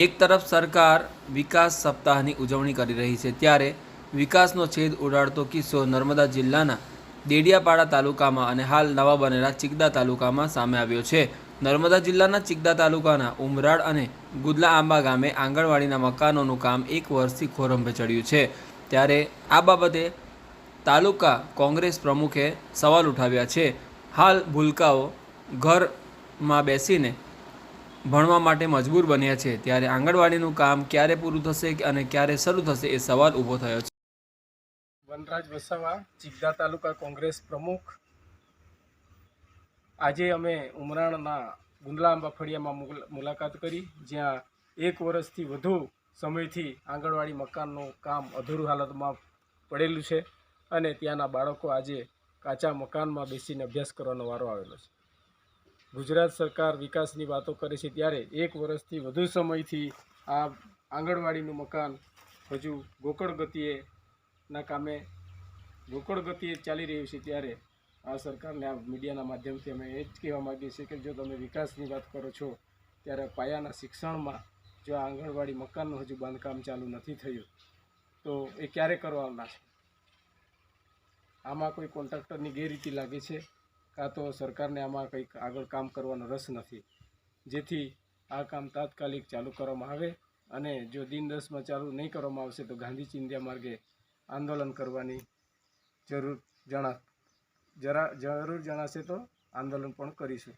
એક તરફ સરકાર વિકાસ સપ્તાહની ઉજવણી કરી રહી છે, ત્યારે વિકાસનો છેદ ઉડાડતો કિસ્સો નર્મદા જિલ્લાના દેડિયાપાડા તાલુકામાં અને હાલ નવા બનેલા ચિકદા તાલુકામાં સામે આવ્યો છે. નર્મદા જિલ્લાના ચિકદા તાલુકાના ઉમરાળ અને ગુદલા આંબા ગામે આંગણવાડીના મકાનોનું કામ એક વર્ષથી ખોરંભે ચડ્યું છે. ત્યારે આ બાબતે તાલુકા કોંગ્રેસ પ્રમુખે સવાલ ઉઠાવ્યા છે. હાલ ભૂલકાઓ ઘરમાં બેસીને ભણવા માટે મજબૂર બન્યા છે, ત્યારે આંગણવાડીનું કામ ક્યારે પૂરું થશે અને ક્યારે શરૂ થશે એ સવાલ ઊભો થયો છે. વનરાજ વસાવા, ચિગદા તાલુકા કોંગ્રેસ પ્રમુખ. આજે અમે ઉમરાણના ગુંદલા આંબા ફળિયામાં મુલાકાત કરી, જ્યાં એક વર્ષથી વધુ સમયથી આંગણવાડી મકાનનું કામ અધૂરું હાલતમાં પડેલું છે અને ત્યાંના બાળકો આજે કાચા મકાનમાં બેસીને અભ્યાસ કરવાનો વારો આવેલો છે. ગુજરાત સરકાર વિકાસની વાતો કરે છે ત્યારે એક વર્ષથી વધુ સમયથી આ આંગણવાડીનું મકાન હજુ ગોકળ ગતિએ ના કામે ગોકળ ગતિએ ચાલી રહ્યું છે ત્યારે આ સરકારને આ મીડિયાના માધ્યમથી અમે એ જ કહેવા માગીએ છીએ કે જો તમે વિકાસની વાત કરો છો, ત્યારે પાયાના શિક્ષણમાં જો આ આંગણવાડી મકાનનું હજુ બાંધકામ ચાલુ નથી થયું, તો એ ક્યારે કરવાના છે? આમાં કોઈ કોન્ટ્રાક્ટરની ગેરરીતિ લાગે છે? કાં તો સરકારને આમાં કંઈક આગળ કામ કરવાનો રસ નથી. જેથી આ કામ તાત્કાલિક ચાલુ કરવામાં આવે અને જો દિન દસમાં ચાલુ નહીં કરવામાં આવશે તો ગાંધી ચિંધ્યા માર્ગે આંદોલન કરવાની જરૂર જણા, જરા, જરૂર જણાશે તો આંદોલન પણ કરીશું.